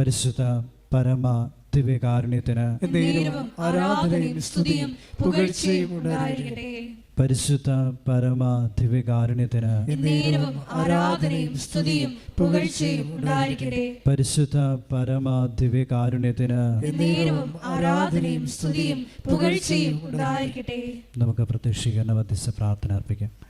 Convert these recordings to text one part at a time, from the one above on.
പരിശുദ്ധ പരമ ദിവ്യകാരുണ്യത്തിന് ആരാധനയും സ്തുതിയും പുകഴ്ചയും ഉണ്ടായിരിക്കട്ടെ. പരിശുദ്ധ പരമ ദിവ്യകാരുണ്യത്തിന് ആരാധനയും സ്തുതിയും പുകഴ്ചയും ഉണ്ടായിരിക്കട്ടെ. പരിശുദ്ധ പരമ ദിവ്യകാരുണ്യത്തിന് ആരാധനയും സ്തുതിയും പുകഴ്ചയും ഉണ്ടായിരിക്കട്ടെ. നമുക്ക് പ്രതീക്ഷിക്കുന്ന മധ്യസ്ഥ പ്രാർത്ഥന അർപ്പിക്കാം.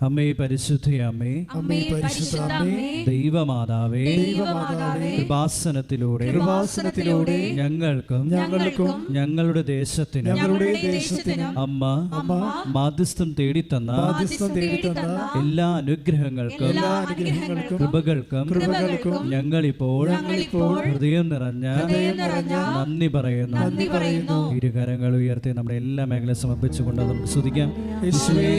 അമ്മേ പരിശുദ്ധ അമ്മേ അമ്മേ പരിശുദ്ധ അമ്മേ ദൈവമാതാവേ ദൈവമാതാവേ കൃപാസനത്തിലൂടെ കൃപാസനത്തിലൂടെ ഞങ്ങൾക്കും ഞങ്ങൾക്കും ഞങ്ങളുടെ ദേശത്തിനും ഞങ്ങളുടെ ദേശത്തിനും അമ്മ മാധ്യസ്ഥം തേടിത്തന്ന മാധ്യസ്ഥം തേടിത്തന്ന എല്ലാ അനുഗ്രഹങ്ങൾക്കും എല്ലാ അനുഗ്രഹങ്ങൾക്കും കൃപകൾക്കും കൃപകൾക്കും ഞങ്ങളിപ്പോൾ ഞങ്ങളിപ്പോൾ ഹൃദയം നിറഞ്ഞ ഹൃദയം നിറഞ്ഞ നന്ദി പറയുന്നു. നന്ദി പറയുന്നു. ഇരുകരങ്ങൾ ഉയർത്തി നമ്മുടെ എല്ലാ മേഖലയും സമർപ്പിച്ചുകൊണ്ട് നമുക്ക് സ്തുതിക്കാം. യേശുവേ,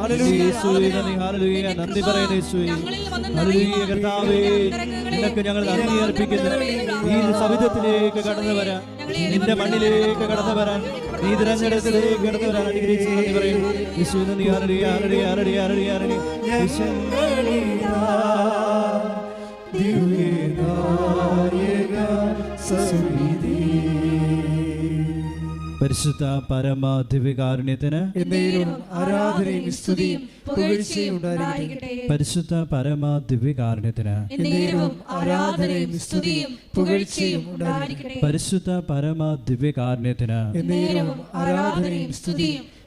നന്ദി, ഹല്ലേലൂയ. നന്ദി പറയുന്നു കർത്താവേ. നിനക്ക് ഞങ്ങൾ നന്ദി അർപ്പിക്കുന്നു. ഈ സവിധത്തിലേക്ക് കടന്നു വരാൻ നിന്റെ മണ്ണിലേക്ക് കടന്നു വരാൻ ഈ തിരഞ്ഞെടുപ്പിലേക്ക് കടന്നു വരാൻ അനുഗ്രഹിച്ചു നന്ദി പറയുന്നു. യേശുവേ, നന്ദി ആരടി ആരടി. യേശുവേ, പരിശുദ്ധ പരമ ദിവ്യകാരുണ്യത്തിന് ആരാധനയും സ്തുതിയും പുകഴ്ചയും ഉണ്ടായിരിക്കട്ടെ. പരിശുദ്ധ പരമ ദിവ്യകാരുണ്യത്തിന് ആരാധനയും സ്തുതിയും പുകഴ്ചയും ഉണ്ടായിരിക്കട്ടെ. പരിശുദ്ധ പരമ ദിവ്യകാരുണ്യത്തിന് ആരാധനയും സ്തുതിയും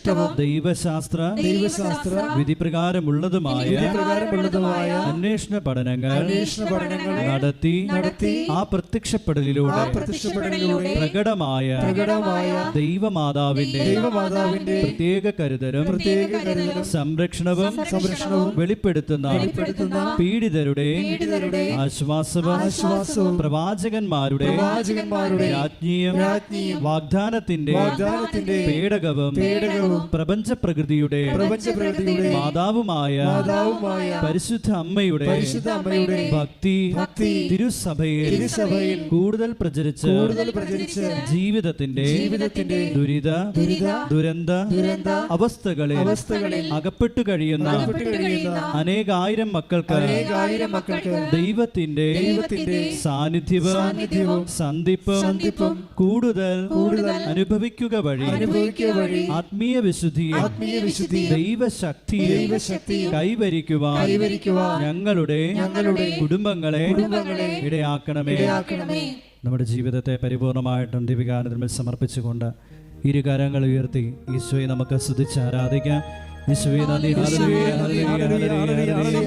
വസ്തുനിഷ്ഠവും ദൈവശാസ്ത്ര ദൈവശാസ്ത്ര വിധിപ്രകാരമുള്ളതുമായ പ്രകാരമുള്ളതുമായ അന്വേഷണ പഠനങ്ങൾ അന്വേഷണ പഠനങ്ങൾ നടത്തി നടത്തി ആ പ്രത്യക്ഷപ്പെടലിലൂടെ പ്രത്യക്ഷപ്പെടലിലൂടെ പ്രകടമായ പ്രകടമായ ദൈവമാതാവിന്റെ ദൈവമാതാവിന്റെ പ്രത്യേക കരുതലും പ്രത്യേക കരുതലും സംരക്ഷണവും സംരക്ഷണവും വെളിപ്പെടുത്തുന്ന വെളിപ്പെടുത്തുന്ന പീഡിതരുടെ പീഡിതരുടെ ആശ്വാസവും ആശ്വാസവും പ്രവാചകന്മാരുടെ പ്രവാചകന്മാരുടെ രാജ്ഞിയും രാജ്ഞിയും വാഗ്ദാനത്തിന്റെ വാഗ്ദാനത്തിന്റെ പേടകവും പേടകവും പ്രപഞ്ച പ്രകൃതിയുടെ മാതാവുമായ മാതാവുമായ പരിശുദ്ധ അമ്മയുടെ പരിശുദ്ധ അമ്മയുടെ ഭക്തി ഭക്തി തിരുസഭയിൽ തിരുസഭയിൽ കൂടുതൽ പ്രചരിച്ച് കൂടുതൽ പ്രചരിച്ച് ജീവിതത്തിന്റെ ജീവിതത്തിന്റെ ദുരിത ദുരിത ദുരന്ത ദുരന്ത അവസ്ഥകളിൽ അവസ്ഥകളിൽ അകപ്പെട്ടു കഴിയുന്ന അനേകായിരം മക്കൾക്ക് അനേകായിരം മക്കൾക്ക് ദൈവത്തിന്റെ ദൈവത്തിന്റെ സാന്നിധ്യവും സന്ധിപ്പും സന്ധിപ്പും കൂടുതൽ കൂടുതൽ അനുഭവിക്കുക വഴി അനുഭവിക്കുക വഴി ആത്മീയ വിശുദ്ധിയെ ആത്മീയ വിശുദ്ധി ദൈവശക്തിയെ ദൈവശക്തിയും കൈവരിക്കുവാൻ കൈവരിക്കുവാൻ ഞങ്ങളുടെ ഞങ്ങളുടെ കുടുംബങ്ങളെ കുടുംബങ്ങളെ ഇടയാക്കണമേ. ഇടയാക്കണമേ. നമ്മുടെ ജീവിതത്തെ പരിപൂർണമായിട്ടും ദിവികാനന്ദത്തിൽ സമർപ്പിച്ചുകൊണ്ട് ഇരുകരങ്ങൾ ഉയർത്തി ഈശോയെ നമുക്ക് സ്തുതിച്ച് ആരാധിക്കാം. ഈശോയെ നന്ദി. ഹല്ലേലൂയ, ഹല്ലേലൂയ, ഹല്ലേലൂയ, ഹല്ലേലൂയ.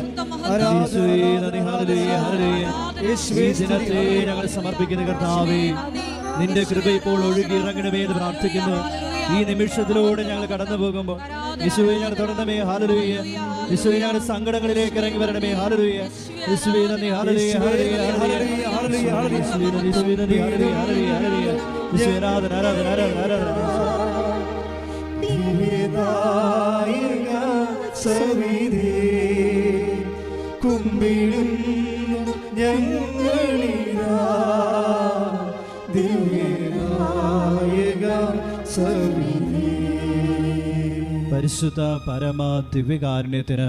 ഈശോയെ നന്ദി. ഹല്ലേലൂയ, ഹല്ലേലൂയ. ഈ ദിനത്തെ ഞങ്ങൾ സമർപ്പിക്കുന്ന കർത്താവേ നിന്റെ കൃപ ഇപ്പോൾ ഒഴുകി ഇറങ്ങണമേ എന്ന് പ്രാർത്ഥിക്കുന്നു. ഈ നിമിഷത്തിലൂടെ ഞങ്ങൾ കടന്നു പോകുമ്പോൾ യേശുവെ ഞങ്ങൾ തുടരണമേ. ഹാലലുയ്യ യേശുവെ ഞങ്ങളുടെ സങ്കടങ്ങളിലേക്ക് ഇറങ്ങി വരണമേ. ഹാലലുയ്യ യേശുവെ നന്ദി. ഹാലലുയ്യ ഹാലലുയ്യ യേശുവേ ഹാലലുയ്യ ഹല്ലേലൂയ, ഹല്ലേലൂയ, ഹല്ലേലൂയ. യേശുവേ ആരാധന, ആരാധന, ആരാധന, ആരാധന. കുമ്പിടും പരിശുദ്ധ പരമ ദിവ്യകാരുണ്യത്തിന്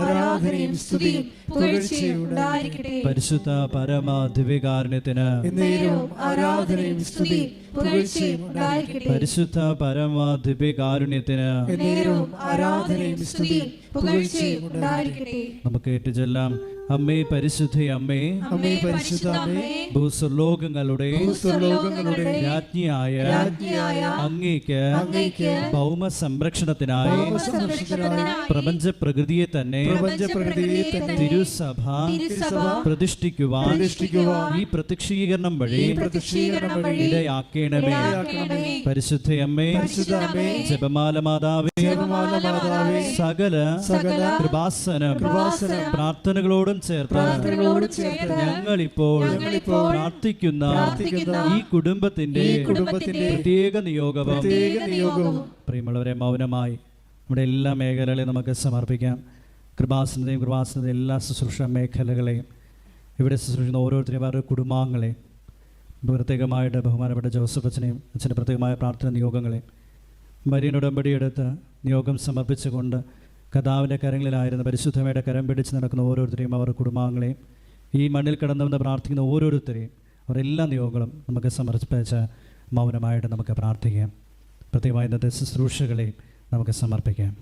ആരാധനയും സ്തുതിയും പരിശുദ്ധ പരമ ദിവ്യകാരുണ്യത്തിന് ആരാധനയും സ്തുതിയും പരിശുദ്ധ പരമ ദിവ്യകാരുണ്യത്തിന് ആരാധനയും സ്തുതിയും നമുക്ക് ഏറ്റുചൊല്ലാം അമ്മേ പരിശുദ്ധ അമ്മേ. അമ്മേ പരിശുദ്ധ അമ്മേ. ഭൂസ്വർലോകങ്ങളുടെ ഭൂസ്വർലോകങ്ങളുടെ രാജ്ഞിയായ രാജ്ഞിയായ അങ്ങേക്ക് അങ്ങേക്ക് ഭൗമ സംരക്ഷണത്തിനായി പ്രപഞ്ച പ്രകൃതിയെ തന്നെ പ്രപഞ്ച പ്രകൃതിയെ തന്നെ തിരുസഭ തിരുസഭ പ്രതിഷ്ഠിക്കുവാൻ പ്രതിഷ്ഠിക്കുവാൻ ഈ പ്രത്യക്ഷീകരണം വഴി പ്രത്യക്ഷീകരണം വഴി ഇടയാക്കണമേ. പരിശുദ്ധ അമ്മേ പരിശുദ്ധ അമ്മേ. ജപമാല മാതാവേ ജപമാല മാതാവേ സകല സകല കൃപാസനം കൃപാസനം പ്രാർത്ഥനകളോടും ചേർത്ത് പ്രാർത്ഥനകളോട് ചേർത്ത് ഞങ്ങളിപ്പോൾ ഞങ്ങളിപ്പോൾ പ്രാർത്ഥിക്കുന്ന പ്രാർത്ഥിക്കുന്ന ഈ കുടുംബത്തിന്റെ ഈ കുടുംബത്തിന്റെ പ്രത്യേക നിയോഗവും പ്രത്യേക നിയോഗവും പ്രിയമുള്ളവരെ മൗനമായി നമ്മുടെ എല്ലാ മേഖലകളെയും നമുക്ക് സമർപ്പിക്കാം. കൃപാസനതയും കൃപാസനതയും എല്ലാ ശുശ്രൂഷ മേഖലകളെയും ഇവിടെ ശുശ്രൂഷിക്കുന്ന ഓരോരുത്തരെയും അവരുടെ കുടുംബാംഗങ്ങളെയും പ്രത്യേകമായിട്ട് ബഹുമാനപ്പെട്ട ജോസഫ് അച്ഛനെയും അച്ഛന്റെ പ്രത്യേകമായ പ്രാർത്ഥന നിയോഗങ്ങളെയും മരിയൻ ഉടമ്പടിയെടുത്ത് നിയോഗം സമർപ്പിച്ചുകൊണ്ട് കഥാവിന്റെ കരങ്ങളിലായിരുന്ന പരിശുദ്ധമയുടെ കരം പിടിച്ച് നടക്കുന്ന ഓരോരുത്തരെയും അവരുടെ കുടുംബാംഗങ്ങളെയും ഈ മണ്ണിൽ കിടന്നുവെന്ന് പ്രാർത്ഥിക്കുന്ന ഓരോരുത്തരെയും അവരെല്ലാ നിയോഗങ്ങളും നമുക്ക് സമർപ്പിച്ച മൗനമായിട്ട് നമുക്ക് പ്രാർത്ഥിക്കാം. പ്രത്യേകമായി ഇന്നത്തെ ശുശ്രൂഷകളെയും നമുക്ക് സമർപ്പിക്കാം.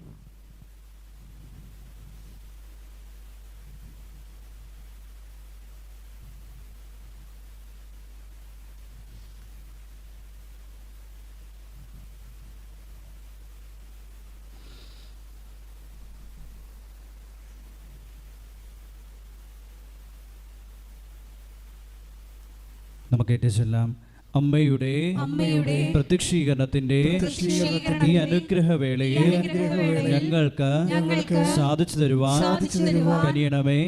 നമുക്ക് ചെല്ലാം അമ്മയുടെ അമ്മയുടെ പ്രത്യക്ഷീകരണത്തിന്റെ ഈ അനുഗ്രഹവേളയെ ഞങ്ങൾക്ക് ഞങ്ങൾക്ക് സാധിച്ചു തരുവാൻ കനിയണമേ.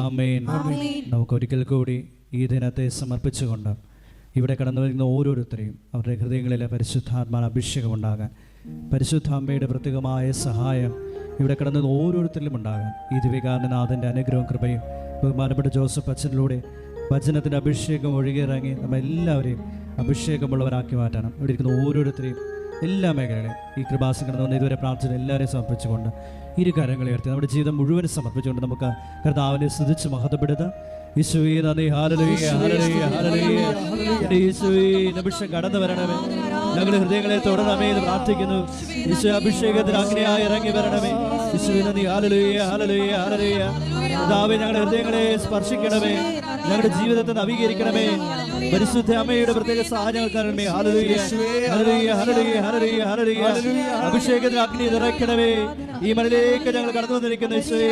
അമേൻ ആമേൻ. നമുക്ക് ഒരിക്കൽ കൂടി ഈ ദിനത്തെ സമർപ്പിച്ചുകൊണ്ട് ഇവിടെ കടന്നു വരുന്ന ഓരോരുത്തരെയും അവരുടെ ഹൃദയങ്ങളിലെ പരിശുദ്ധാത്മാ അഭിഷേകം ഉണ്ടാകാൻ പരിശുദ്ധ അമ്മയുടെ പ്രത്യേകമായ സഹായം ഇവിടെ കടന്നു ഓരോരുത്തരിലും ഉണ്ടാകാൻ ഈ ദിവികാരനാഥന്റെ അനുഗ്രഹം കൃപയും ബഹുമാനപ്പെട്ട ജോസഫ് അച്ഛനിലൂടെ വചനത്തിന്റെ അഭിഷേകം ഒഴുകിയിറങ്ങി നമ്മെല്ലാവരെയും അഭിഷേകമുള്ളവരാക്കി മാറ്റണം. ഇവിടെ ഇരിക്കുന്ന ഓരോരുത്തരെയും എല്ലാ മേഖലകളെയും ഈ കൃപാസം കടന്നു വന്ന് ഇതുവരെ പ്രാർത്ഥന എല്ലാവരെയും സമർപ്പിച്ചുകൊണ്ട് ഇരു കരങ്ങളെ ഉയർത്തി നമ്മുടെ ജീവിതം മുഴുവൻ സമർപ്പിച്ചുകൊണ്ട് നമുക്ക് കർത്താവിനെ സ്തുതിച്ച് മഹത്വപ്പെടുത്താം. യേശുവേ നന്ദി. ഹാലലുയ്യ ഹാലലുയ്യ ഹാലലുയ്യ എന്റെ യേശുവേ നിമിഷം കടന്നു വരണമേ. ഞങ്ങളുടെ ഹൃദയങ്ങളെ തുടരണമേ എന്ന് പ്രാർത്ഥിക്കുന്നു. ഈശോ അഭിഷേകത്തിന് അഗ്നിയായി ഇറങ്ങി വരണമേ. യേശുവേ നന്ദി. ഹാലലുയ്യ ഹാലലുയ്യ ഹാലലുയ്യ കർത്താവേ ഞങ്ങളുടെ ഹൃദയങ്ങളെ സ്പർശിക്കണമേ. ഞങ്ങളുടെ ജീവിതത്തെ നവീകരിക്കണമേ. പരിശുദ്ധ അമ്മയുടെ പ്രത്യേക സഹായങ്ങൾ കാരണമേ ഹാലലുയ്യ ഹാലലുയ്യ ഹാലലുയ്യ ഹാലലുയ്യ ഹാലലുയ്യ അഭിഷേകത്തിന് അഗ്നി നിറയ്ക്കണമേ. ഈ മണിലേക്ക് ഞങ്ങൾ കടന്നു വന്നിരിക്കുന്ന യേശുവേ.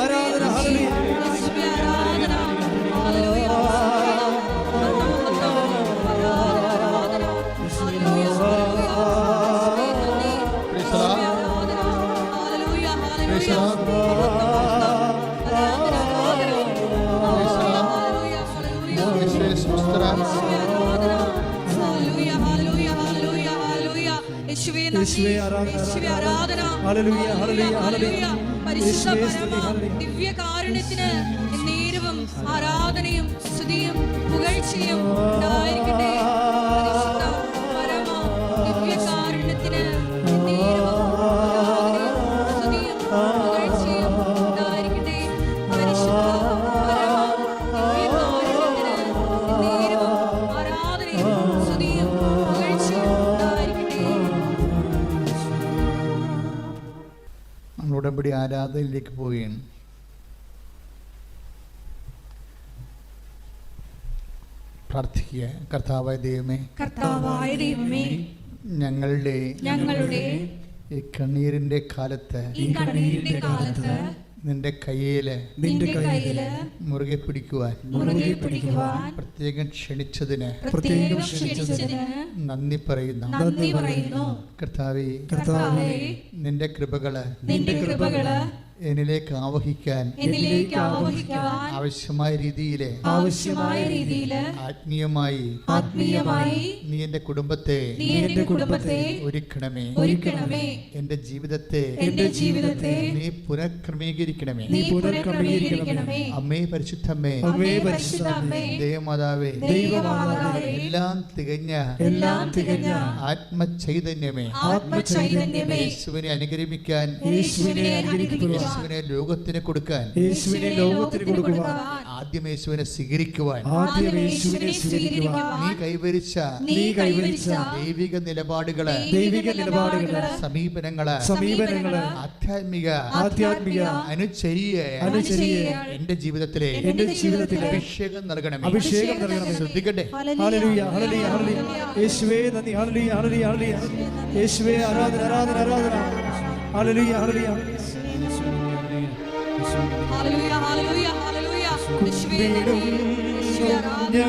ആരാധന യേശുവേ ആരാധന നേരവും ആരാധനയും സ്തുതിയും പുകഴ്ചയും ഉണ്ടായിരിക്കട്ടെ. ഉടമ്പടി ആരാധനയിലേക്ക് പോവുകയാണ്. പ്രാർത്ഥിക്കുക. കർത്താവായ ദൈവമേ കർത്താവായ ദൈവമേ ഞങ്ങളുടെ ഞങ്ങളുടെ ഈ കണ്ണീരിന്റെ കാലത്ത് ഈ കണ്ണീരിന്റെ കാലത്ത് നിന്റെ കയ്യിൽ നിന്റെ കയ്യിൽ മുറുകെ പിടിക്കുവാൻ മുറുകെ പിടിക്കുവാൻ പ്രത്യേകം ക്ഷണിച്ചതിന് പ്രത്യേകം ക്ഷണിച്ചതിന് നന്ദി പറയുന്നു. നന്ദി പറയുന്നു. കർത്താവേ കർത്താവേ നിന്റെ കൃപകൾ നിന്റെ കൃപകൾ എന്നിലേക്ക് ആവഹിക്കാൻ എന്നിലേക്ക് ആവശ്യമായ രീതിയിലെ ആവശ്യമായ രീതിയിലെ ആത്മീയമായി ആത്മീയമായി നീ എന്റെ കുടുംബത്തെ നീ എന്റെ കുടുംബത്തെ ഒരുക്കണമേ. ഒരുക്കണമേ. എന്റെ ജീവിതത്തെ എന്റെ ജീവിതത്തെ നീ പുനഃക്രമീകരിക്കണമേ. നീ പുനഃക്രമീകരിക്കണമേ. അമ്മേ പരിശുദ്ധമ്മേ അമ്മേ പരിശുദ്ധമ്മേ ദേവമാതാവേ ദൈവമാതാവേ എല്ലാം തികഞ്ഞ എല്ലാം തികഞ്ഞ ആത്മചൈതന്യമേ ആത്മചൈതന്യമേ യേശുവിനെ അനുഗ്രഹിക്കാൻ യേശുവിനെ അനുഗ്രഹിക്കുവാൻ യേശുവിനെ ലോകത്തിന് കൊടുക്കാൻ. യേശുവിനെ ലോകത്തിന് കൊടുക്കുവാൻ. ആദ്യം യേശുവിനെ സ്വീകരിക്കുവാൻ. ആദ്യം യേശുവിനെ സ്വീകരിക്കുവാൻ. നീ കൈവരിച്ച നീ കൈവരിച്ച ദൈവിക നിലപാടുകളെ. ദൈവിക നിലപാടുകൾ. സമീപനങ്ങളെ. സമീപനങ്ങളെ. ആധ്യാത്മിക. ആധ്യാത്മിക. അനുചരിയ. അനുചര്യ. എന്റെ ജീവിതത്തിലെ എന്റെ ജീവിതത്തിൽ അഭിഷേകം നൽകണമേ. അഭിഷേകം നൽകണമേ. ശ്രദ്ധിക്കട്ടെ. ഹല്ലേലൂയ ഹല്ലേലൂയ ഹല്ലേലൂയ. യേശുവേ നന്ദി. ഹല്ലേലൂയ ഹല്ലേലൂയ ഹല്ലേലൂയ. യേശുവേ ആരാധന ആരാധന ആരാധന. ഹല്ലേലൂയ ഹല്ലേലൂയ. ഹല്ലേലൂയ യേശുവേ നന്ദി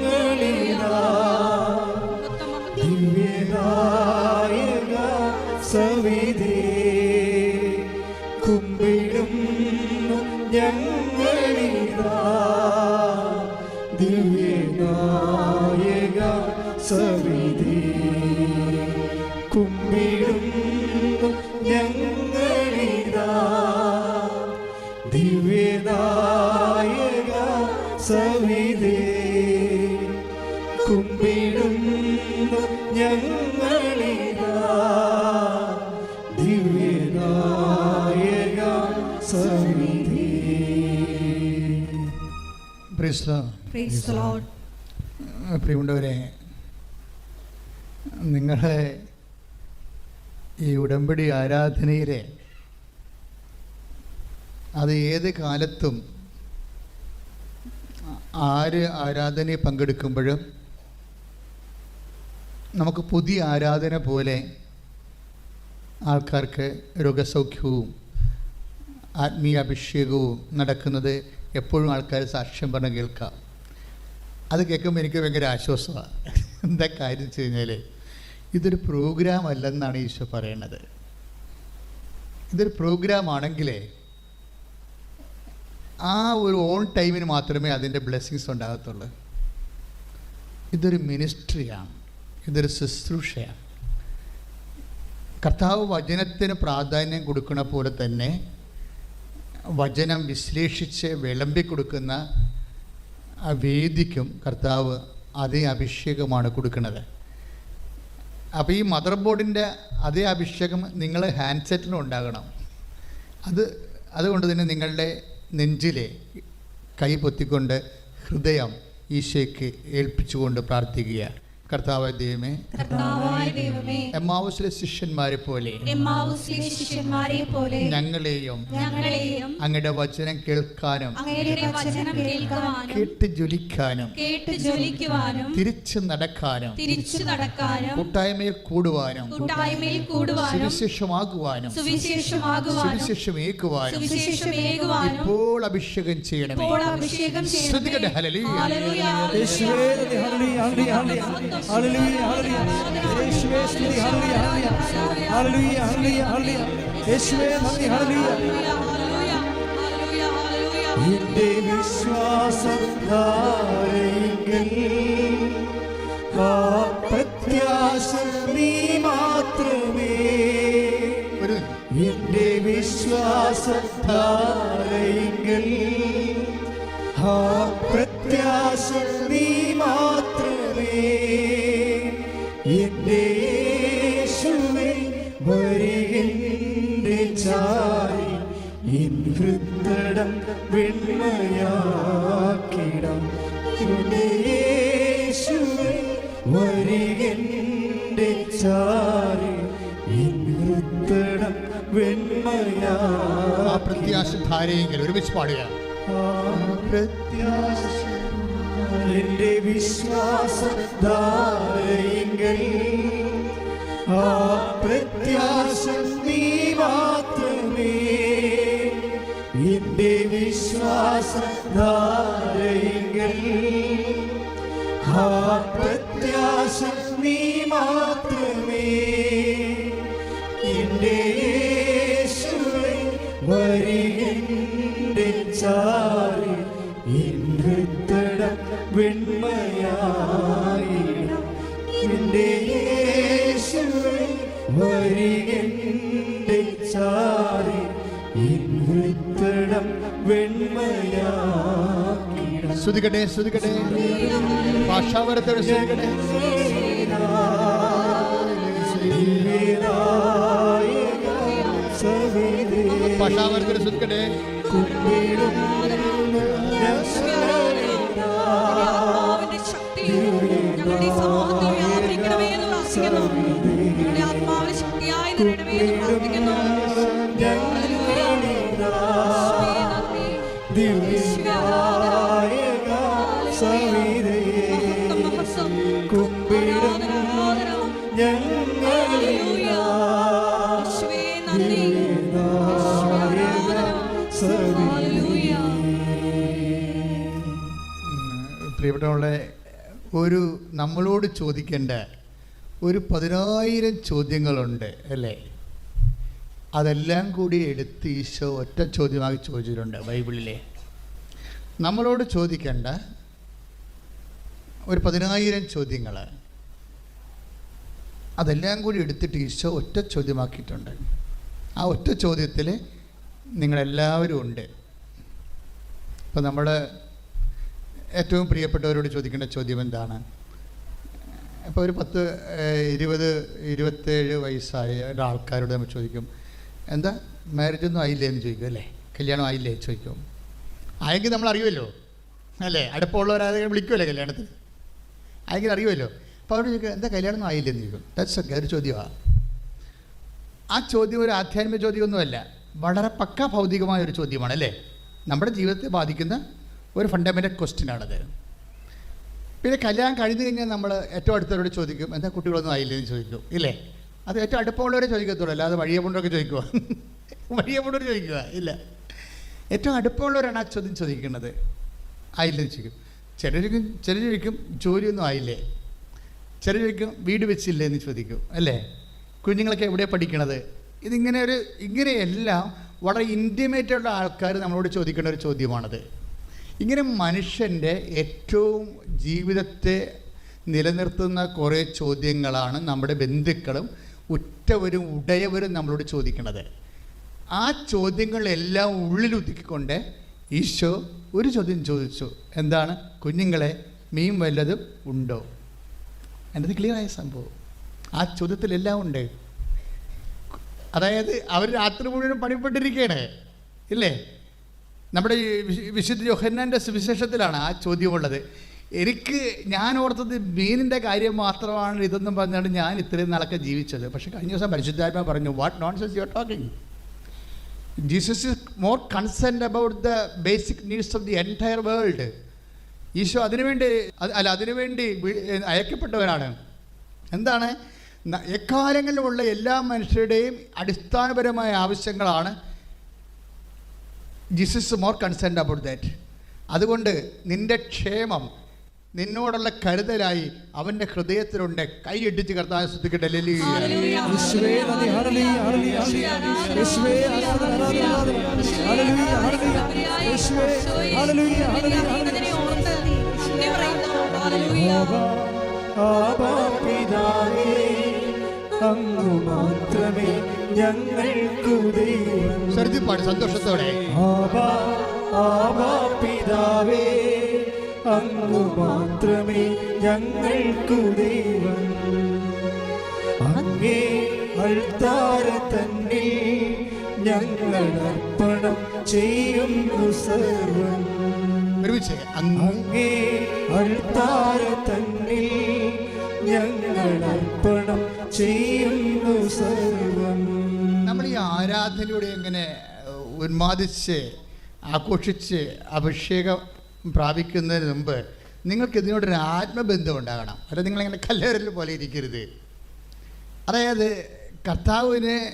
യേശുവേ പ്രിയമുള്ളവരെ നിങ്ങളെ ഈ ഉടമ്പടി ആരാധനയിലെ അത് ഏത് കാലത്തും ആര് ആരാധനയിൽ പങ്കെടുക്കുമ്പോഴും നമുക്ക് പുതിയ ആരാധന പോലെ ആൾക്കാർക്ക് രോഗസൗഖ്യവും ആത്മീയ അഭിഷേകവും നടക്കുന്നത് എപ്പോഴും ആൾക്കാർ സാക്ഷ്യം പറഞ്ഞ് കേൾക്കാം. അത് കേൾക്കുമ്പോൾ എനിക്ക് ഭയങ്കര ആശ്വാസമാണ്. എന്താ കാര്യം വെച്ച് കഴിഞ്ഞാൽ ഇതൊരു പ്രോഗ്രാം അല്ലെന്നാണ് ഈശോ പറയണത്. ഇതൊരു പ്രോഗ്രാം ആണെങ്കിലേ ആ ഒരു ഓൺ ടൈമിന് മാത്രമേ അതിന്റെ ബ്ലെസ്സിങ്സ് ഉണ്ടാകത്തുള്ളൂ. ഇതൊരു മിനിസ്ട്രിയാണ് ഇതൊരു ശുശ്രൂഷയാണ്. കർത്താവ് വചനത്തിന് പ്രാധാന്യം കൊടുക്കുന്ന പോലെ തന്നെ വചനം വിശ്ലേഷിച്ച് വിളമ്പി കൊടുക്കുന്ന ആ വേദിക്കും കർത്താവ് അതേ അഭിഷേകമാണ് കൊടുക്കുന്നത്. അപ്പോൾ ഈ മദർ ബോർഡിന്റെ അതേ അഭിഷേകം നിങ്ങൾ ഹാൻഡ്സെറ്റിനും ഉണ്ടാകണം. അത് അതുകൊണ്ട് തന്നെ നിങ്ങളുടെ നെഞ്ചിലെ കൈ പൊത്തിക്കൊണ്ട് ഹൃദയം ഈശോയ്ക്ക് ഏൽപ്പിച്ചുകൊണ്ട് പ്രാർത്ഥിക്കുക കർത്താവായ ദൈവമേ എമ്മാവസിലെ ശിഷ്യന്മാരെ പോലെ എമ്മാവുസിലെ ശിഷ്യന്മാരെ പോലെ ഞങ്ങളെയും ഞങ്ങളെയും അങ്ങയുടെ വചനം കേൾക്കാനും അങ്ങയുടെ വചനം കേൾക്കുവാനും കേട്ട് ജ്വലിക്കാനും കേട്ട് ജ്വലിക്കുവാനും തിരിച്ചു നടക്കാനും തിരിച്ചു നടക്കാനും കൂട്ടായ്മയിൽ കൂടുവാനും കൂട്ടായ്മയിൽ കൂടുവാനും സുവിശേഷമാകുവാനും സുവിശേഷമാകുവാനും സുവിശേഷമേകുവാനും സുവിശേഷമേകുവാനും ഇപ്പോൾ അഭിഷേകം ചെയ്യണമേ. ഇപ്പോൾ അഭിഷേകം ശ്രദ്ധിക്കട്ടെ ചെയ്യണമേ ഹല്ലേലൂയ. ഹല്ലേലൂയ, ഹല്ലേലൂയ, ഹല്ലേലൂയ, ഹല്ലേലൂയ. ഹല്ലേലൂയ, ഹല്ലേലൂയ. യേശുവേ സ്തുതി, ഹല്ലേലൂയ, ഹല്ലേലൂയ. ഹല്ലേലൂയ, ഹല്ലേലൂയ, ഹല്ലേലൂയ. യേശുവേ നന്ദി, ഹല്ലേലൂയ. ഹല്ലേലൂയ, ഹല്ലേലൂയ, ഹല്ലേലൂയ. എന്റെ വിശ്വാസം ധാരയെങ്കിൽ ആ പ്രത്യാശ നീ മാത്രമേ ഒരു എന്റെ വിശ്വാസം ധാരയെങ്കിൽ ആ പ്രത്യാശ നീ മാത്രമേ ചാരി ചാരി പ്രത്യാശ ധാരയെങ്കിൽ ഒരുമിച്ച് പാടുക. പ്രത്യാശ എന്റെ വിശ്വാസധാരയെങ്കിൽ ആ പ്രത്യാശ നീ മാത്രമേ. എന്റെ വിശ്വാസധാരയെങ്കിൽ ആ പ്രത്യാശ നീ മാത്രമേ. എന്റെ യേശുവേ വരികന്റെ ചാരി വെണ്മയായിടം എന്റെ യേശുവേ വരികന്റെ ചാരി വെണ്മയാക്കിടം ശ്രുതിക്കട്ടെ ശ്രുതിക്കട്ടെ ഭാഷാവരത്തോടെ ശ്രുതിക്കട്ടെ ഭാഷാവരത്തോടെ ആത്മാവിന്റെ പ്രിയപ്പെട്ടവളെ ഒരു നമ്മളോട് ചോദിക്കേണ്ട ഒരു പതിനായിരം ചോദ്യങ്ങളുണ്ട് അല്ലേ? അതെല്ലാം കൂടി എടുത്ത് ഈശോ ഒറ്റ ചോദ്യമാക്കി ചോദിച്ചിട്ടുണ്ട് ബൈബിളിലെ. നമ്മളോട് ചോദിക്കേണ്ട ഒരു പതിനായിരം ചോദ്യങ്ങൾ അതെല്ലാം കൂടി എടുത്തിട്ട് ഈശോ ഒറ്റ ചോദ്യമാക്കിയിട്ടുണ്ട്. ആ ഒറ്റ ചോദ്യത്തിൽ നിങ്ങളെല്ലാവരും ഉണ്ട്. ഇപ്പം നമ്മൾ ഏറ്റവും പ്രിയപ്പെട്ടവരോട് ചോദിക്കേണ്ട ചോദ്യം എന്താണ്? ഇപ്പോൾ ഒരു പത്ത് ഇരുപത് ഇരുപത്തേഴ് വയസ്സായ ഒരാൾക്കാരോട് നമ്മൾ ചോദിക്കും എന്താ മാരേജ് ഒന്നും ആയില്ലേ? എന്ന് ചോദിക്കും അല്ലേ? കല്യാണം ആയില്ലേ? ചോദിക്കും. ആയെങ്കിൽ നമ്മൾ അറിയുമല്ലോ അല്ലേ? അടുപ്പമുള്ളവരാതെ വിളിക്കുമല്ലേ കല്യാണത്തിന്? ആയെങ്കിൽ അറിയുമല്ലോ. അപ്പോൾ അവരോട് ചോദിക്കുക എന്താ കല്യാണം ഒന്നും ആയില്ലെന്ന് ചോദിക്കും. ദാറ്റ്സ് ഒക്കെ ഒരു ചോദ്യമാണ് ആ ചോദ്യം ഒരു ആധ്യാത്മിക ചോദ്യമൊന്നുമല്ല വളരെ പക്ക ഭൗതികമായ ഒരു ചോദ്യമാണ് അല്ലേ? നമ്മുടെ ജീവിതത്തെ ബാധിക്കുന്ന ഒരു ഫണ്ടമെന്റൽ ക്വസ്റ്റ്യനാണത് പിന്നെ കല്യാണം കഴിഞ്ഞ് കഴിഞ്ഞാൽ നമ്മൾ ഏറ്റവും അടുത്തവരോട് ചോദിക്കും എന്താ കുട്ടികളൊന്നും ആയില്ലെന്ന് ചോദിക്കും ഇല്ലേ? അത് ഏറ്റവും അടുപ്പമുള്ളവരെ ചോദിക്കത്തുള്ളൂ അല്ലാതെ വഴിയെ കൊണ്ടൊക്കെ ചോദിക്കുക വഴിയെ കൊണ്ടൊരു ചോദിക്കുക ഇല്ല. ഏറ്റവും അടുപ്പമുള്ളവരാണ് ആ ചോദ്യം ചോദിക്കുന്നത്. ആയില്ലെന്ന് ചോദിക്കും. ചിലർക്കും ചില ചോദിക്കും ജോലിയൊന്നും ആയില്ലേ? ചില ചോദിക്കും വീട് വെച്ചില്ലേ എന്ന് ചോദിക്കും അല്ലേ? കുഞ്ഞുങ്ങളൊക്കെ എവിടെയാണ് പഠിക്കണത്? ഇതിങ്ങനെ ഒരു ഇങ്ങനെയെല്ലാം വളരെ ഇന്റിമേറ്റ് ഉള്ള ആൾക്കാർ നമ്മളോട് ചോദിക്കേണ്ട ഒരു ചോദ്യമാണത്. ഇങ്ങനെ മനുഷ്യന്റെ ഏറ്റവും ജീവിതത്തെ നിലനിർത്തുന്ന കുറേ ചോദ്യങ്ങളാണ് നമ്മുടെ ബന്ധുക്കളും ഉറ്റവരും ഉടയവരും നമ്മളോട് ചോദിക്കണത്. ആ ചോദ്യങ്ങളെല്ലാം ഉള്ളിലൊതുക്കിക്കൊണ്ട് ഈശോ ഒരു ചോദ്യം ചോദിച്ചു. എന്താണ്? കുഞ്ഞുങ്ങളെ മീൻ വല്ലതും ഉണ്ടോ? എന്റെ ക്ലിയറായ സംഭവം. ആ ചോദ്യത്തിലെല്ലാം ഉണ്ട്. അതായത് അവർ രാത്രി മുഴുവൻ പണിപ്പെട്ടിരിക്കുകയാണ് ഇല്ലേ? നമ്മുടെ വിശുദ്ധ ജോഹന്നാന്റെ സുവിശേഷത്തിലാണ് ആ ചോദ്യമുള്ളത്. എനിക്ക് ഞാൻ ഓർത്തത് മീനിന്റെ കാര്യം മാത്രമാണ് ഇതെന്നും പറഞ്ഞാണ് ഞാൻ ഇത്രയും നാളൊക്കെ ജീവിച്ചത്. പക്ഷേ കഴിഞ്ഞ ദിവസം പരിശുദ്ധാത്മ പറഞ്ഞു what nonsense you are talking Jesus is more concerned about the basic needs of the entire world Isho അതിനുവേണ്ടി അല്ല അതിനുവേണ്ടി അയക്കപ്പെട്ടവനാണ്. എന്താണ്? എക്കാലങ്ങളിലുമുള്ള എല്ലാ മനുഷ്യരുടെയും അടിസ്ഥാനപരമായ ആവശ്യങ്ങളാണ് Jesus more concerned about that അതുകൊണ്ട് നിന്റെ ക്ഷേമം നിന്നോടുള്ള കരുതലായി അവന്റെ ഹൃദയത്തിലുണ്ട്. കൈയിട്ടിച്ച് കർത്താൻ ശ്രദ്ധിക്കട്ടെ അങ്ങു മാത്രമേ ഞങ്ങൾക്കു ദൈവം ശ്രദ്ധിപ്പാട് സന്തോഷത്തോടെ. ആബാ ആബാ പിതാവേ. അങ്ങു മാത്രമേ ഞങ്ങൾക്കു ദൈവം. അങ്ങേ അൾത്താര തന്നെ ഞങ്ങൾ അർപ്പണം ചെയ്യുന്നു സർവം അങ്ങ് അൾത്താര തന്നെ ഞങ്ങൾ അർപ്പണം ചെയ്യുന്നു സർവം നമ്മൾ ഈ ആരാധനയോടെ എങ്ങനെ ഉന്മാദിച്ച് ആഘോഷിച്ച് അഭിഷേകം പ്രാപിക്കുന്നതിന് മുമ്പ് നിങ്ങൾക്ക് ഇതിനോടൊരു ആത്മബന്ധം ഉണ്ടാകണം. അല്ല നിങ്ങളിങ്ങനെ കല്ലേറിൽ പോലെ ഇരിക്കരുത്. അതായത് കർത്താവിന്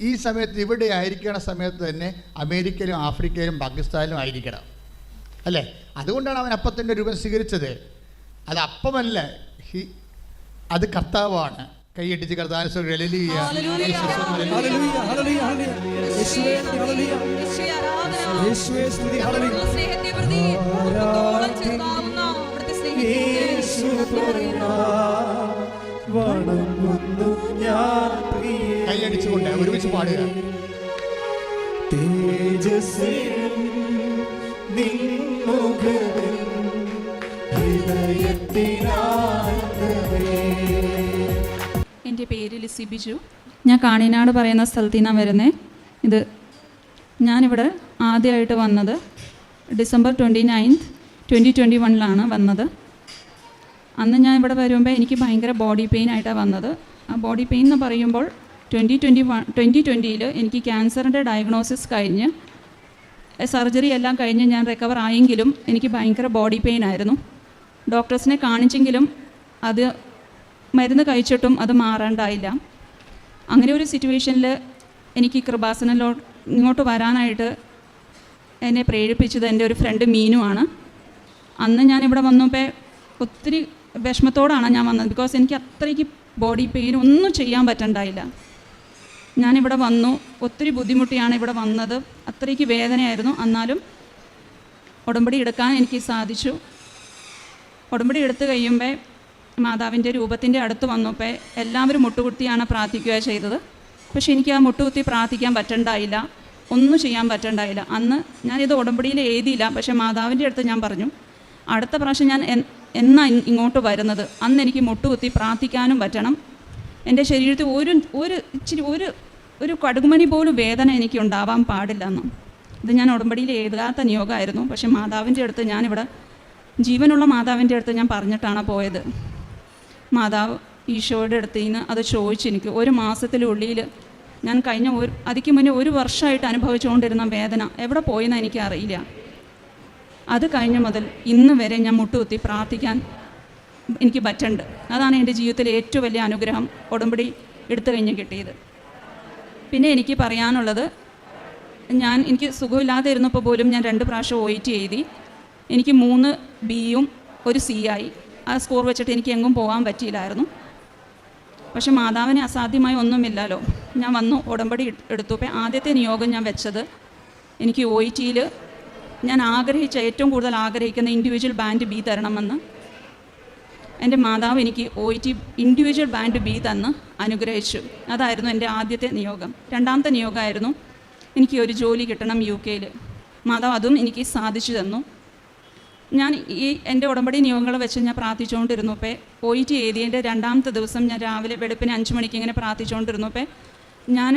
ഈ സമയത്ത് ഇവിടെ ആയിരിക്കണ സമയത്ത് തന്നെ അമേരിക്കയിലും ആഫ്രിക്കയിലും പാകിസ്ഥാനിലും ആയിരിക്കണം. അല്ലേ? അതുകൊണ്ടാണ് അവൻ അപ്പത്തിന്റെ രൂപം സ്വീകരിച്ചത്. അത് അപ്പമല്ല ഹി അത് കർത്താവാണ്. കൈയടിച്ച് കർത്താവ് ഹല്ലേലൂയ. കൈയടിച്ചുകൊണ്ട് ഒരുമിച്ച് പാടുക. എന്റെ പേര് ലിസി ബിജു. ഞാൻ കാണിനാട് പറയുന്ന സ്ഥലത്തു നിന്നാണ് വരുന്നത് ഇത് ഞാനിവിടെ ആദ്യമായിട്ട് വന്നത് December twenty ninth twenty twenty വണ്ണിലാണ് വന്നത്. അന്ന് ഞാൻ ഇവിടെ വരുമ്പോൾ എനിക്ക് ഭയങ്കര ബോഡി പെയിൻ ആയിട്ടാണ് വന്നത്. ആ ബോഡി പെയിൻ എന്ന് പറയുമ്പോൾ ട്വന്റി ട്വന്റി വൺ ട്വന്റി ട്വന്റിയിൽ എനിക്ക് ക്യാൻസറിന്റെ ഡയഗ്നോസിസ് കഴിഞ്ഞ് സർജറി എല്ലാം കഴിഞ്ഞ് ഞാൻ റിക്കവർ ആയെങ്കിലും എനിക്ക് ഭയങ്കര ബോഡി പെയിൻ ആയിരുന്നു. ഡോക്ടേഴ്സിനെ കാണിച്ചെങ്കിലും അത് മരുന്ന് കഴിച്ചിട്ടും അത് മാറാണ്ടായില്ല. അങ്ങനെ ഒരു സിറ്റുവേഷനിൽ എനിക്ക് കൃപാസനലോ ഇങ്ങോട്ട് വരാനായിട്ട് എന്നെ പ്രേരിപ്പിച്ചത് എന്റെ ഒരു ഫ്രണ്ട് മീനുമാണ് അന്ന് ഞാൻ ഇവിടെ വന്നപ്പോൾ ഒത്തിരി വിഷമത്തോടാണ് ഞാൻ വന്നത്. ബിക്കോസ് എനിക്ക് അത്രയ്ക്ക് ബോഡി പെയിൻ ഒന്നും ചെയ്യാൻ പറ്റണ്ടായില്ല. ഞാനിവിടെ വന്നു. ഒത്തിരി ബുദ്ധിമുട്ടിയാണ് ഇവിടെ വന്നത്. അത്രയ്ക്ക് വേദനയായിരുന്നു. എന്നാലും ഉടമ്പടി എടുക്കാൻ എനിക്ക് സാധിച്ചു. ഉടമ്പടി എടുത്തു കഴിയുമ്പോൾ മാതാവിന്റെ രൂപത്തിന്റെ അടുത്ത് വന്നപ്പോൾ എല്ലാവരും മുട്ടുകുത്തിയാണ് പ്രാർത്ഥിക്കുക ചെയ്തത്. പക്ഷേ എനിക്ക് ആ മുട്ടുകുത്തി പ്രാർത്ഥിക്കാൻ പറ്റണ്ടായില്ല. ഒന്നും ചെയ്യാൻ പറ്റണ്ടായില്ല. അന്ന് ഞാനിത് ഉടമ്പടിയിൽ എഴുതിയില്ല. പക്ഷേ മാതാവിന്റെ അടുത്ത് ഞാൻ പറഞ്ഞു അടുത്ത പ്രാവശ്യം ഞാൻ എന്നാ ഇങ്ങോട്ട് വരുന്നത്? അന്ന് എനിക്ക് മുട്ടുകുത്തി പ്രാർത്ഥിക്കാനും പറ്റണം. എന്റെ ശരീരത്തിൽ ഒരു ഒരു ഇച്ചിരി ഒരു ഒരു കടുകുമണി പോലും വേദന എനിക്ക് ഉണ്ടാവാൻ പാടില്ലെന്നും ഇത് ഞാൻ ഉടമ്പടിയിൽ എഴുതാത്ത നിയോഗമായിരുന്നു. പക്ഷെ മാതാവിന്റെ അടുത്ത് ഞാനിവിടെ ജീവനുള്ള മാതാവിന്റെ അടുത്ത് ഞാൻ പറഞ്ഞിട്ടാണ് പോയത്. മാതാവ് ഈശോയുടെ അടുത്ത് നിന്ന് അത് ചോദിച്ചു എനിക്ക് ഒരു മാസത്തിനുള്ളിൽ ഞാൻ കഴിഞ്ഞ ഒരു അതിക്ക് മുന്നേ ഒരു വർഷമായിട്ട് അനുഭവിച്ചുകൊണ്ടിരുന്ന വേദന എവിടെ പോയെന്ന് എനിക്കറിയില്ല. അത് കഴിഞ്ഞ മുതൽ ഇന്ന് വരെ ഞാൻ മുട്ടുകുത്തി പ്രാർത്ഥിക്കാൻ എനിക്ക് പറ്റുന്നുണ്ട്. അതാണ് എന്റെ ജീവിതത്തിലെ ഏറ്റവും വലിയ അനുഗ്രഹം ഉടമ്പടി എടുത്തു കഴിഞ്ഞ് കിട്ടിയത്. പിന്നെ എനിക്ക് പറയാനുള്ളത് ഞാൻ എനിക്ക് സുഖമില്ലാതെ ഇരുന്നപ്പോൾ പോലും ഞാൻ രണ്ട് പ്രാവശ്യം ഒ ടി എഴുതി. എനിക്ക് മൂന്ന് ബിയും ഒരു സി ആയി. ആ സ്കോർ വെച്ചിട്ട് എനിക്ക് എങ്ങും പോകാൻ പറ്റിയില്ലായിരുന്നു. പക്ഷെ മാതാവിനെ അസാധ്യമായി ഒന്നുമില്ലല്ലോ. ഞാൻ വന്നു ഉടമ്പടി എടുത്തു. അപ്പോൾ ആദ്യത്തെ നിയോഗം ഞാൻ വെച്ചത് എനിക്ക് ഒ ടിയിൽ ഞാൻ ആഗ്രഹിച്ച ഏറ്റവും കൂടുതൽ ആഗ്രഹിക്കുന്ന ഇൻഡിവിജ്വൽ ബാൻഡ് ബി തരണമെന്ന്. എന്റെ മാതാവ് എനിക്ക് O T individual band B തന്ന് അനുഗ്രഹിച്ചു. അതായിരുന്നു എന്റെ ആദ്യത്തെ നിയോഗം. രണ്ടാമത്തെ നിയോഗമായിരുന്നു എനിക്ക് ഒരു ജോലി കിട്ടണം യു കെയിൽ മാതാവ് അതും എനിക്ക് സാധിച്ചു തന്നു. ഞാൻ ഈ എന്റെ ഉടമ്പടി നിയമങ്ങൾ വെച്ച് ഞാൻ പ്രാർത്ഥിച്ചുകൊണ്ടിരുന്നപ്പോൾ ഒ ടി എഴുതിയതിന്റെ രണ്ടാമത്തെ ദിവസം ഞാൻ രാവിലെ വെളുപ്പിന് അഞ്ച് മണിക്ക് ഇങ്ങനെ പ്രാർത്ഥിച്ചുകൊണ്ടിരുന്നപ്പോൾ ഞാൻ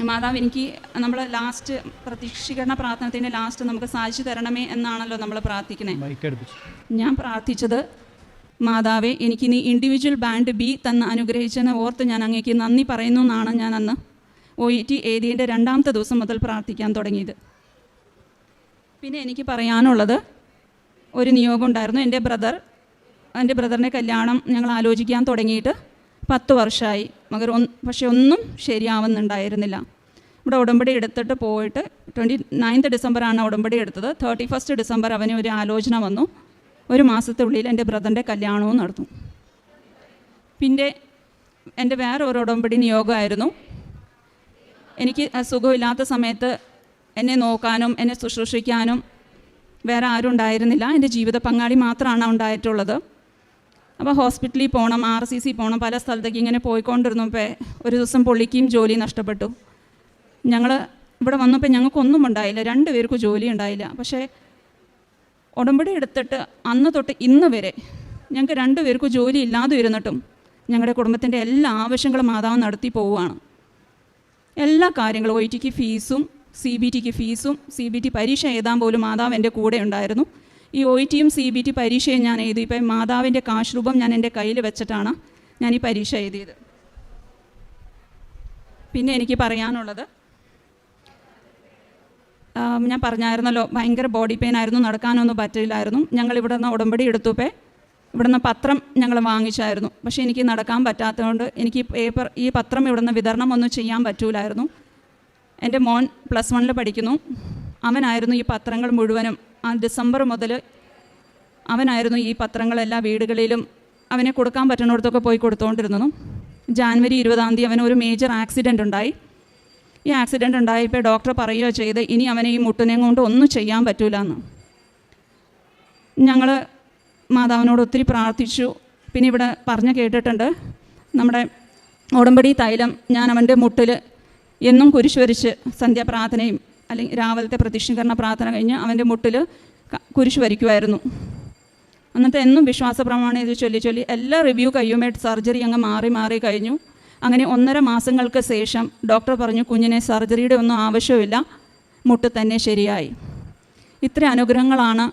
മാതാവ് എനിക്ക് നമ്മൾ ലാസ്റ്റ് പ്രതീക്ഷീകരണ പ്രാർത്ഥനത്തിന്റെ ലാസ്റ്റ് നമുക്ക് സാധിച്ചു തരണമേ എന്നാണല്ലോ നമ്മൾ പ്രാർത്ഥിക്കുന്നത് ഞാൻ പ്രാർത്ഥിച്ചത് മാതാവെ എനിക്ക് നീ ഇൻഡിവിജ്വൽ ബാൻഡ് ബി തന്ന് അനുഗ്രഹിച്ചെന്ന് ഓർത്ത് ഞാൻ അങ്ങേക്ക് നന്ദി പറയുന്നു എന്നാണ് ഞാൻ അന്ന് ഒ ഇ ടി എഴുതിയതിന്റെ രണ്ടാമത്തെ ദിവസം മുതൽ പ്രാർത്ഥിക്കാൻ തുടങ്ങിയത്. പിന്നെ എനിക്ക് പറയാനുള്ളത് ഒരു നിയോഗം ഉണ്ടായിരുന്നു. എന്റെ ബ്രദർ എന്റെ ബ്രദറിന്റെ കല്യാണം ഞങ്ങൾ ആലോചിക്കാൻ തുടങ്ങിയിട്ട് പത്ത് വർഷമായി മകർ ഒന്ന് പക്ഷേ ഒന്നും ശരിയാവുന്നുണ്ടായിരുന്നില്ല. ഇവിടെ ഉടമ്പടി എടുത്തിട്ട് പോയിട്ട് ട്വന്റി നയൻത്ത് ഡിസംബറാണ് ഉടമ്പടി എടുത്തത്. തേർട്ടി ഫസ്റ്റ് ഡിസംബർ അവന് ഒരു ആലോചന വന്നു. ഒരു മാസത്തിനുള്ളിൽ എന്റെ ബ്രദറിന്റെ കല്യാണവും നടന്നു. പിന്നെ എന്റെ വേറെ ഒരു ഉടമ്പടി നിയോഗമായിരുന്നു. എനിക്ക് സുഖമില്ലാത്ത സമയത്ത് എന്നെ നോക്കാനും എന്നെ ശുശ്രൂഷിക്കാനും വേറെ ആരും ഉണ്ടായിരുന്നില്ല. എന്റെ ജീവിത പങ്കാളി മാത്രമാണ് ഉണ്ടായിട്ടുള്ളത്. അപ്പോൾ ഹോസ്പിറ്റലിൽ പോകണം ആർ സി സി പോകണം പല സ്ഥലത്തേക്ക് ഇങ്ങനെ പോയിക്കൊണ്ടിരുന്നപ്പോൾ ഒരു ദിവസം പുള്ളിക്കും ജോലി നഷ്ടപ്പെട്ടു. ഞങ്ങൾ ഇവിടെ വന്നപ്പോൾ ഞങ്ങൾക്കൊന്നും ഉണ്ടായില്ല. രണ്ട് പേർക്കും ജോലി ഉണ്ടായില്ല. പക്ഷേ ഉടമ്പടി എടുത്തിട്ട് അന്ന് തൊട്ട് ഇന്ന് വരെ ഞങ്ങൾക്ക് രണ്ടുപേർക്കും ജോലി ഇല്ലാതെ ഇരുന്നിട്ടും ഞങ്ങളുടെ കുടുംബത്തിന്റെ എല്ലാ ആവശ്യങ്ങളും മാതാവ് നടത്തി പോവുകയാണ്. എല്ലാ കാര്യങ്ങളും ഒ ഫീസും സി ബി ടിക്ക് ഫീസും സി ബി ടി പരീക്ഷ എഴുതാൻ പോലും മാതാവ് എന്റെ കൂടെ ഉണ്ടായിരുന്നു. ഈ ഒ ടിയും സി ബി ടി പരീക്ഷയും ഞാൻ എഴുതി. ഇപ്പം മാതാവിന്റെ കാശ് രൂപം ഞാൻ എന്റെ കയ്യിൽ വെച്ചിട്ടാണ് ഞാൻ ഈ പരീക്ഷ എഴുതിയത്. പിന്നെ എനിക്ക് പറയാനുള്ളത് ഞാൻ പറഞ്ഞായിരുന്നല്ലോ ഭയങ്കര ബോഡി പെയിൻ ആയിരുന്നു നടക്കാനൊന്നും പറ്റില്ലായിരുന്നു. ഞങ്ങൾ ഇവിടെ നിന്ന് ഉടമ്പടി എടുത്തുപ്പേ ഇവിടുന്ന് പത്രം ഞങ്ങൾ വാങ്ങിച്ചായിരുന്നു. പക്ഷേ എനിക്ക് നടക്കാൻ പറ്റാത്തതുകൊണ്ട് എനിക്ക് പേപ്പർ ഈ പത്രം ഇവിടുന്ന് വിതരണം ഒന്നും ചെയ്യാൻ പറ്റൂലായിരുന്നു. എന്റെ മോൻ പ്ലസ് വണ്ണിൽ പഠിക്കുന്നു. അവനായിരുന്നു ഈ പത്രങ്ങൾ മുഴുവനും. ആ ഡിസംബർ മുതൽ അവനായിരുന്നു ഈ പത്രങ്ങളെല്ലാം വീടുകളിലും അവനെ കൊടുക്കാൻ പറ്റുന്നിടത്തൊക്കെ പോയി കൊടുത്തുകൊണ്ടിരുന്നു ജാനുവരി ഇരുപതാം തീയതി അവന് ഒരു മേജർ ആക്സിഡന്റ് ഉണ്ടായി. ഈ ആക്സിഡന്റ് ഉണ്ടായപ്പോൾ ഡോക്ടർ പറയുകയോ ചെയ്ത് ഇനി അവനെ ഈ മുട്ടിനെ കൊണ്ട് ഒന്നും ചെയ്യാൻ പറ്റൂല എന്ന് ഞങ്ങൾ മാതാവിനോട് ഒത്തിരി പ്രാർത്ഥിച്ചു. പിന്നെ ഇവിടെ പറഞ്ഞു കേട്ടിട്ടുണ്ട് നമ്മുടെ ഉടമ്പടി തൈലം ഞാൻ അവന്റെ മുട്ടിൽ എന്നും കുരിശ് വരിച്ച് സന്ധ്യാപ്രാർത്ഥനയും അല്ലെങ്കിൽ രാവിലത്തെ പ്രതിഷ്ഠീകരണ പ്രാർത്ഥന കഴിഞ്ഞ് അവന്റെ മുട്ടിൽ കുരിശ് വരിക്കുമായിരുന്നു എന്നിട്ട് എന്നും വിശ്വാസ പ്രമാണം ഇത് ചൊല്ലി ചൊല്ലി എല്ലാ റിവ്യൂ കയ്യുമായിട്ട് സർജറി അങ്ങ് മാറി മാറി കഴിഞ്ഞു. അങ്ങനെ ഒന്നര മാസങ്ങൾക്ക് ശേഷം ഡോക്ടർ പറഞ്ഞു കുഞ്ഞിനെ സർജറിയുടെ ഒന്നും ആവശ്യമില്ല മുട്ട് തന്നെ ശരിയായി. ഇത്ര അനുഗ്രഹങ്ങളാണ്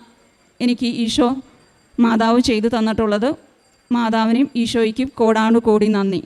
എനിക്ക് ഈശോ മാതാവ് ചെയ്തു തന്നിട്ടുള്ളത്. മാതാവിനും ഈശോയ്ക്കും കോടാണ് കോടി നന്ദി.